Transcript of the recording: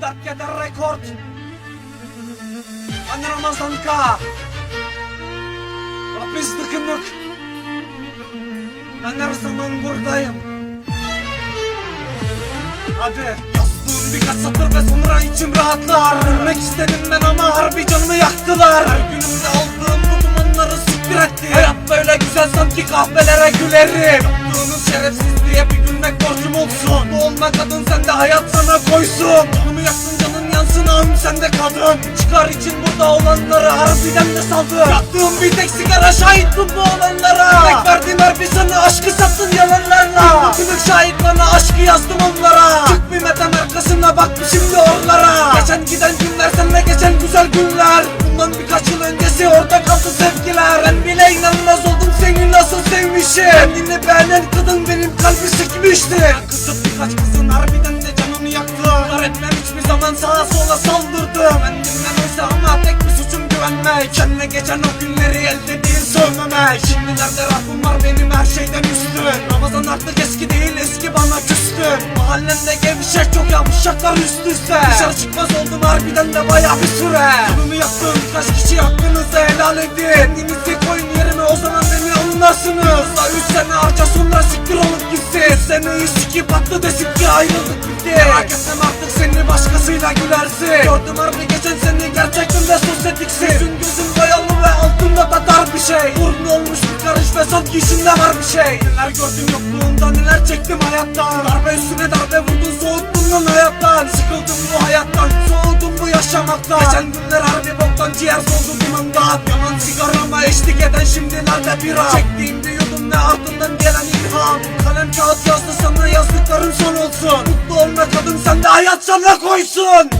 dert keder rekord Ben Ramazan K. Rapiz dıkınlık Ben her zaman buradayım. Hadi. Yazdığım birkaç satır ve sonra içim rahatlar. Ölmek istedim ben ama harbi canımı yaktılar. Her günümde aldığım bu dumanları etti. Hayat böyle güzel sanki kahvelere gülerim. Yaptığınız şerefsizliğe bir gülmek borcum olsun. Bu olma kadın sen de hayat sana koysun. Canımı yaktın canın yansın ahım sen de kadın. Çıkar için burada olanları harbiden de saldım Yaktığım bir tek sigara şahit bu olanlara. Tek verdiğim her bir sana aşkı sattın yalanlarla. Bugünlük şahit bana aşkı yazdım onlara. Çık bir metan arkasına bak şimdi oralara Geçen giden günler seninle geçen güzel günler. Bundan birkaç yıl öncesi orada kaldı sevgiler. Ben bile inanmaz oldum seni nasıl sevmişim Kendini beğenen kadın benim kalbi sıkmıştı Ben birkaç kızın harbiden de canını yaktım Kar etmem hiçbir zaman sağa sola saldırdım Kendimden oysa ama tek bir suçum güvenmek Kendine geçen o günleri elde değil sövmemek Şimdi nerede Rabbim var benim her şeyden üstün. Ramazan artık eski değil eski bana küstün Mahallemde gevşek çok yavşaklar üst üste. Dışarı çıkmaz oldum harbiden de baya bir süre. Canımı yaktım kaç kişi hakkınızı helal edin. Kendinizi koyun yerime o zaman beni anlarsınız Daha üç sene harca sonra siktir olup gitsin. Seneyi sikip attı desin ki ayrıldık bitti Merak etmem artık seni başkasıyla gülersin. Gördüm harbi geçen seni gerçekten de sosyetiksin Yüzün gözün boyalı ve altında da dar bir şey. Burnu olmuş bir karış ve sanki içinde var bir şey. Neler gördüm yokluğunda neler çektim hayattan. Darbe üstüne darbe vurdun soğuttun lan hayattan. Sıkıldım bu hayattan soğudum bu yaşamaktan. Geçen günler harbi boktan ciğer soldu dumandan Yanan sigarama eşlik eden şimdilerde bir an. Çektiğim ne ardından gelen ilham. Kalem kağıt yazdı sana yazdıklarım son olsun. Mutlu olma kadın sen de hayat sana koysun